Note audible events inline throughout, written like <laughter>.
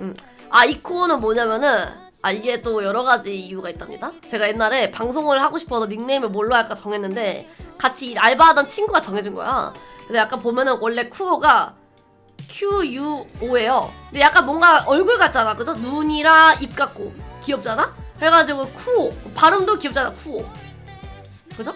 음. 아, 이 코어는 뭐냐면은, 아, 이게 또 여러 가지 이유가 있답니다. 제가 옛날에 방송을 하고 싶어서 닉네임을 뭘로 할까 정했는데, 같이 알바하던 친구가 정해준 거야. 근데 약간 보면은 원래 쿠오가 QUO예요. 근데 약간 뭔가 얼굴 같잖아. 그죠? 눈이랑 입 같고. 귀엽잖아? 그래가지고 쿠오. 발음도 귀엽잖아. 쿠오. 그죠?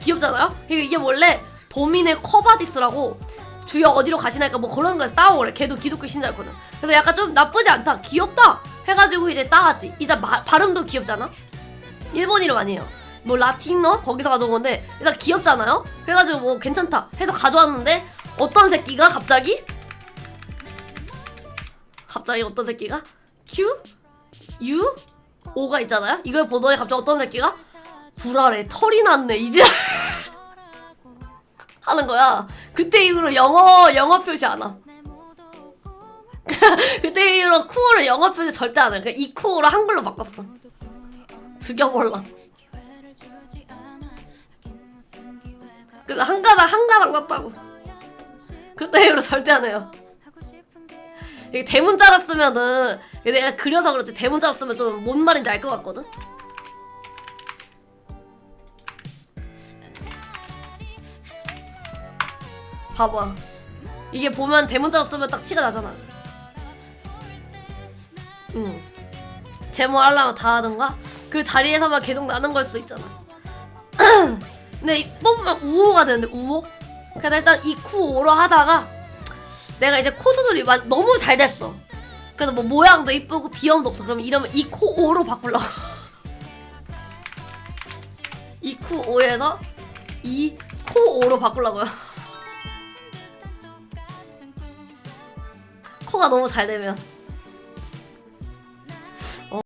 귀엽잖아요? 그러니까 이게 원래 도민의 커바디스라고 주여 어디로 가시나니까 뭐 그런 거에서 따오래. 걔도 기독교 신자였거든. 그래서 약간 좀 나쁘지 않다. 귀엽다. 해가지고 이제 따왔지. 일단 마- 발음도 귀엽잖아. 일본 이름 아니에요. 뭐 라틴어 거기서 가져온 건데 일단 귀엽잖아요. 그래가지고 뭐 괜찮다 해서 가져왔는데 어떤 새끼가 갑자기 갑자기 어떤 새끼가 Q U O가 있잖아요. 이걸 보더니 갑자기 어떤 새끼가 불알에 털이 났네 이제 <laughs> 하는 거야. 그때 이후로 영어 영어 표시 안 함. <laughs> 그때 이후로 쿠어를 영어 표시 절대 안 해. 그러니까 이 쿠어를 한글로 바꿨어. 죽여볼라. 그래서 한 가닥 한 가닥 났다고. 그때 이후로 절대 안 해요. 이게 대문자로 쓰면은 내가 그려서 그렇지 대문자로 쓰면 좀 뭔 말인지 알 것 같거든. 봐봐. 이게 보면 대문자로 쓰면 딱 티가 나잖아. 응. 제모 하려면 다 하던가? 그 자리에서만 계속 나는 걸 수도 있잖아. <clears throat> 근데 이- 뽑으면 우호가 되는데 우호? 그래서 일단 이 쿠 오로 하다가 내가 이제 코스들이 막 너무 잘 됐어. 그래서 뭐 모양도 이쁘고 비염도 없어. 그러면 이러면 이 쿠오로 바꾸려고. <laughs> 이 쿠 오에서 이 코 오로 바꾸려고요. <laughs> 코가 너무 잘 되면.